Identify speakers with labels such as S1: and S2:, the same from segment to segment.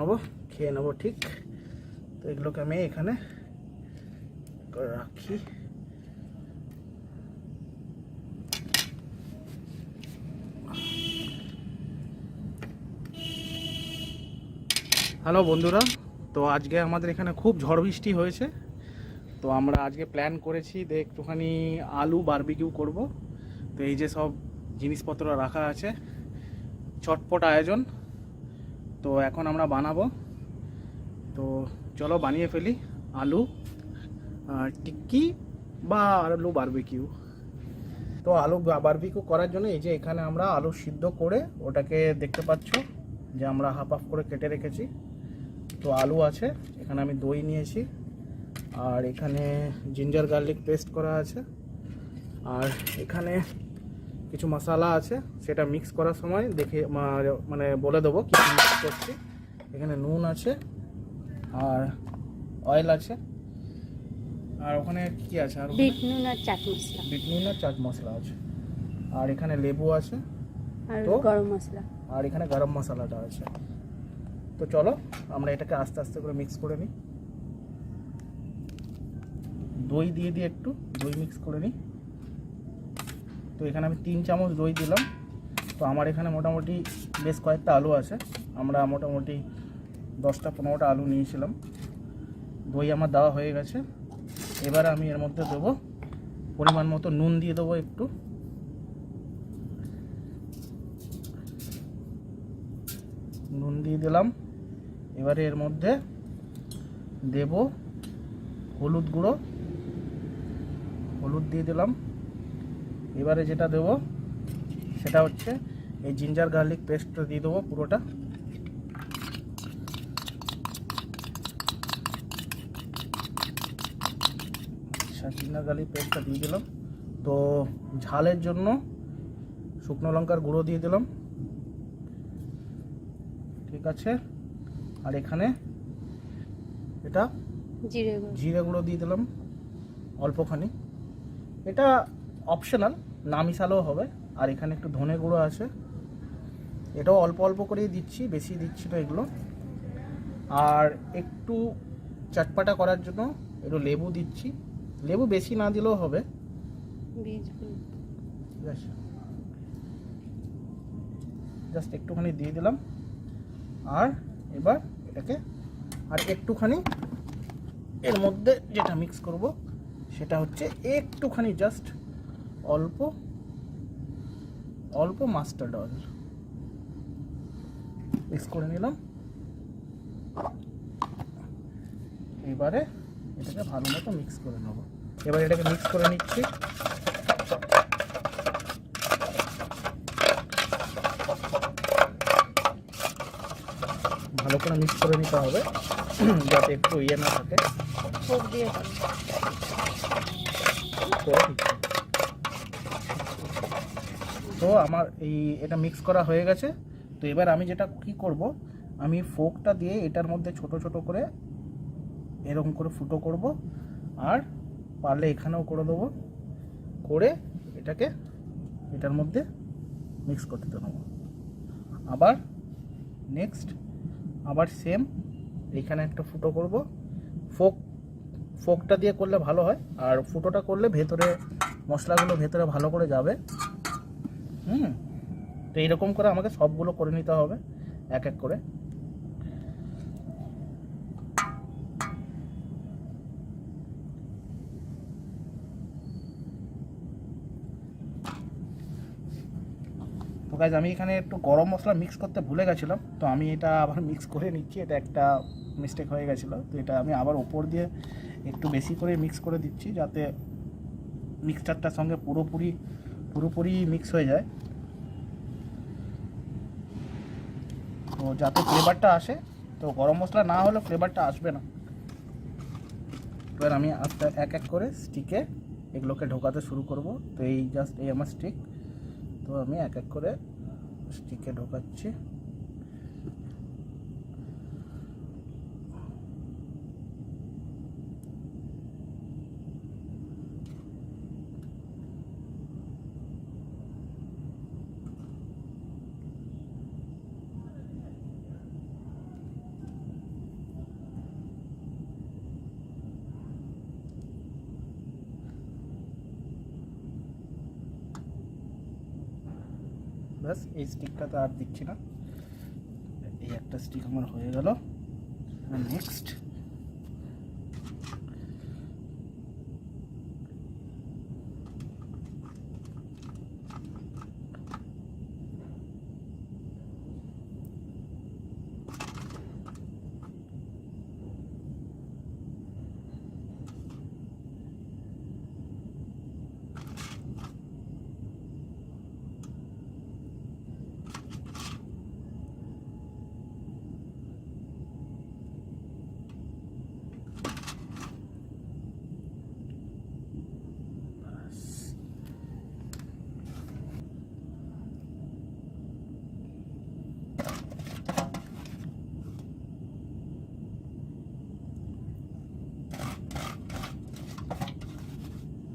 S1: নেব, খেয়ে নেব ঠিক। তো এগুলোকে আমি এখানে রাখি। হ্যালো বন্ধুরা, তো আজকে আমাদের এখানে খুব ঝড় বৃষ্টি হয়েছে। তো আমরা আজকে প্ল্যান করেছি যে একটুখানি আলু বারবিকিউ করব। তো এই যে সব জিনিসপত্র রাখা আছে, চটপট আয়োজন। তো এখন আমরা বানাবো। তো চলো বানিয়ে ফেলি। আলু টিক্কি বা আলু বারবিকিউ তো আলু বারবিকিউ করার জন্য এই যে এখানে আমরা আলু সিদ্ধ করে ওটাকে দেখতে পাচ্ছ যে আমরা হাফ হাফ করে কেটে রেখেছি। তো আলু আছে, এখানে আমি দই নিয়েছি। আর এখানে জিঞ্জার গার্লিক পেস্ট করা আছে। আর এখানে কিছু মশলা আছে সেটা মিক্স করার সময় দেখে মানে বলে দেবো কি মিক্স করছি। এখানে নুন আছে আর অয়েল আছে। আর ওখানে কি আছে? আর
S2: বিট নুন আর চাট মশলা।
S1: বিট নুন আর চাট মশলা আছে। আর এখানে লেবু আছে।
S2: আর? গরম মশলা।
S1: আর এখানে গরম মশলাটা আছে। তো চলো আমরা এটাকে আস্তে আস্তে করে মিক্স করে নিই। দই দিয়ে দিই একটু দই মিক্স করে নিই। তো এখানে আমি তিন চামচ দই দিলাম। তো আমার এখানে মোটামুটি বেশ কয়েকটা আলু আছে। আমরা মোটামুটি দশটা, পনেরোটা আলু নিয়েছিলাম। দই আমার দেওয়া হয়ে গেছে। এবার আমি এর মধ্যে দেবো পরিমাণ মতো নুন দিয়ে দেবো একটু। নুন দিয়ে দিলাম। এবারে এর মধ্যে দেব হলুদ গুঁড়ো। হলুদ দিয়ে দিলাম। এবারে যেটা দেব সেটা হচ্ছে এই জিঞ্জার গার্লিক পেস্টটা দিয়ে দেবো পুরোটা। আচ্ছা জিঞ্জার গার্লিক পেস্টটা দিয়ে দিলাম। তো ঝালের জন্য শুকনো লঙ্কার গুঁড়ো দিয়ে দিলাম। ঠিক আছে? আর এখানে এটা
S2: জিরে গুঁড়ো।
S1: জিরে গুঁড়ো দিয়ে দিলাম অল্পখানি। এটা অপশনাল না মিশালেও হবে আর এখানে একটু ধনে গুঁড়ো আছে। এটাও অল্প অল্প করেই দিচ্ছি বেশি দিচ্ছি না এগুলো। আর একটু চটপাটা করার জন্য একটু লেবু দিচ্ছি। লেবু বেশি না দিলেও হবে। ঠিক আছে। জাস্ট একটুখানি দিয়ে দিলাম। আর এবার এটাকে আর একটুখানি এর মধ্যে যেটা মিক্স করব সেটা হচ্ছে একটুখানি জাস্ট অল্প অল্প মাস্টার্ড অয়েল মিক্স করে নিলাম। এবারে এটাকে ভালো মতো মিক্স করে নেব। এবার এটাকে মিক্স করে নিচ্ছি। ভালো করে মিক্স করে নিতে হবে যাতে একটু ইয়ে না থাকে।
S2: করে
S1: দিচ্ছি। তো আমার এই, এটা মিক্স করা হয়ে গেছে। তো এবার আমি যেটা কি করব, আমি ফোকটা দিয়ে এটার মধ্যে ছোট ছোট করে এরকম করে ফুটো করব, আর পারলে এখানেও করে দেবো। করে এটাকে এটার মধ্যে মিক্স করতে দেবো। আবার নেক্সট আবার সেম এখানে একটা ফুটো করব। ফোক ফোকটা দিয়ে করলে ভালো হয়, আর ফুটোটা করলে ভেতরে মশলাগুলো ভেতরে ভালো করে যাবে। হুম। তো এইরকম করে আমাকে সবগুলো করে নিতে হবে, এক এক করে। তো গাইজ আমি এখানে একটু গরম মশলা মিক্স করতে ভুলে গেছিলাম, তো আমি এটা আবার মিক্স করে নিচ্ছি, এটা একটা মিস্টেক হয়ে গেছিল। তো এটা আমি আবার ওপর দিয়ে একটু বেশি করে মিক্স করে দিচ্ছি, যাতে মিক্সচারটার সঙ্গে পুরোপুরি পুরোপুরি মিক্স হয়ে যায়। তো যাতে ফ্লেভারটা আসে, তো গরম মশলা না হলে ফ্লেভারটা আসবে না। এবার আমি আস্তে এক এক করে স্টিকে এগুলোকে ঢোকাতে শুরু করব। তো এই জাস্ট এই আমার স্টিক তো আমি এক এক করে স্টিকে ঢোকাচ্ছি। ব্যাস এই স্টিকটা তো আর দিচ্ছি না। এই একটা স্টিক আমার হয়ে গেল। নেক্সট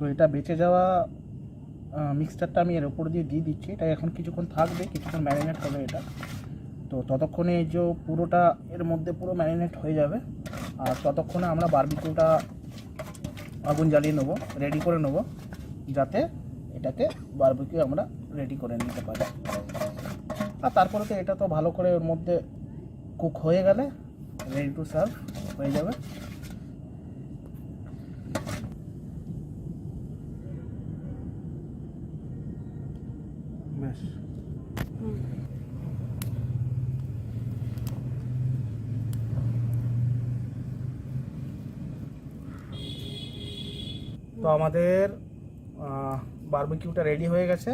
S1: তো এটা বেঁচে যাওয়া মিক্সচারটা আমি এর উপর দিয়ে দিয়ে দিচ্ছি। এটা এখন কিছুক্ষণ থাকবে, কিছুক্ষণ ম্যারিনেট হবে এটা। তো ততক্ষণে এই যে পুরোটা, এর মধ্যে পুরো ম্যারিনেট হয়ে যাবে। আর ততক্ষণে আমরা বারবিকিউটা আগুন জ্বালিয়ে নেব রেডি করে নেব, যাতে এটাকে বারবিকিউ আমরা রেডি করে নিতে পারি। আর তারপরে তো এটা তো ভালো করে ওর মধ্যে কুক হয়ে গেলে রেডি টু সার্ভ হয়ে যাবে। আমাদের বারবিকিউটা রেডি হয়ে গেছে।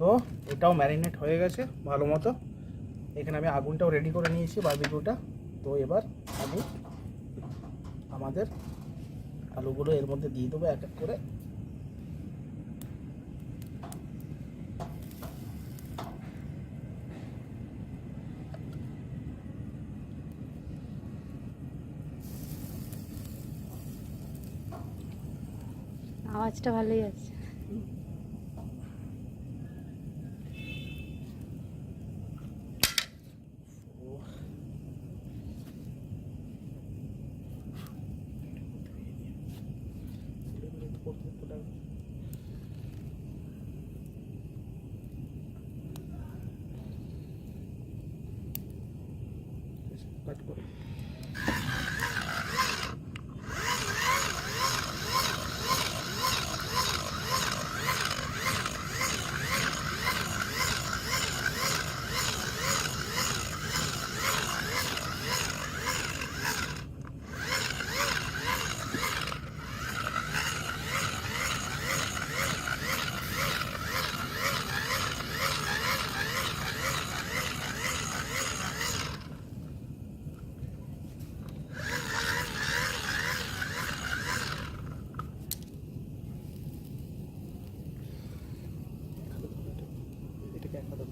S1: তো এটাও ম্যারিনেট হয়ে গেছে, ভালো মতো। এখানে আমি আগুনটাও রেডি করে নিয়েছি বারবিকিউটা তো এবার আমি আমাদের আলুগুলো এর মধ্যে দিয়ে দেবো এক এক করে।
S2: আওয়াজটা ভালোই আছে।
S1: কাট করে। এটাকে এক হাতে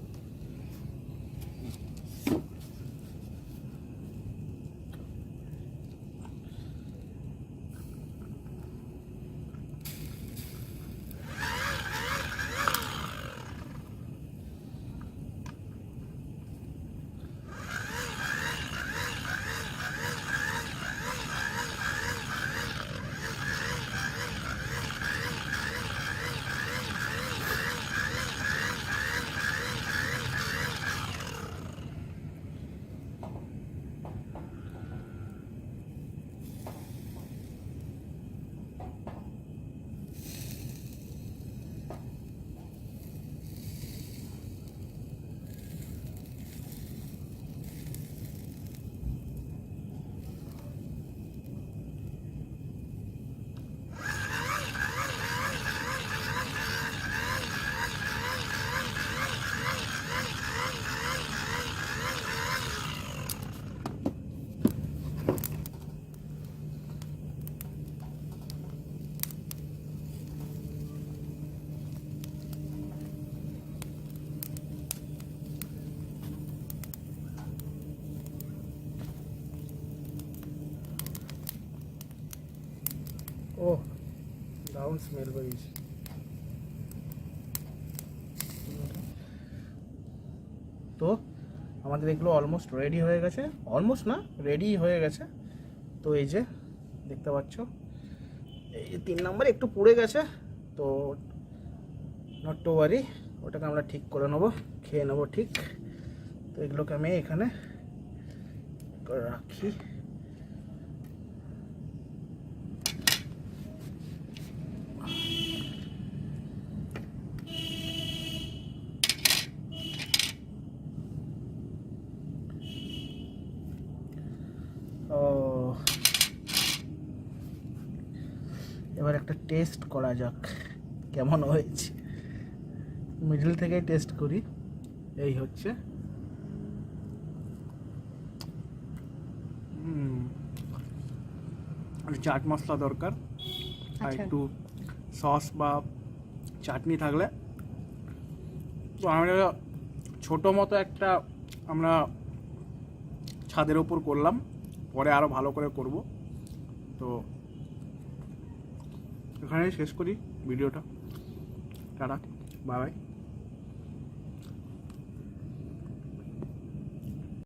S1: ও দারুণ স্মেল বেরিয়েছে। তো, আমাদের এগুলো অলমোস্ট রেডি হয়ে গেছে। অলমোস্ট না রেডি হয়ে গেছে। তো এই যে, দেখতে পাচ্ছ, এই যে তিন নাম্বার একটু পুড়ে গেছে। তো নট টু ওয়ারি ওটাকে আমরা ঠিক করে নেব, খেয়ে নেব ঠিক। তো এগুলোকে আমি এখানে রাখি ও এবার একটা টেস্ট করা যাক কেমন হয়েছে। মিডল থেকেই টেস্ট করি। এই হচ্ছে। হুম, চাট মশলা দরকার। আর
S2: আচ্ছা।
S1: একটু সস বা চাটনি থাকলে। তো আমরা ছোটো মতো একটা আমরা ছাদের ওপর করলাম। পরে আরও ভালো করে করব। তো এখানেই শেষ করি ভিডিওটা। টাটা বাই বাই।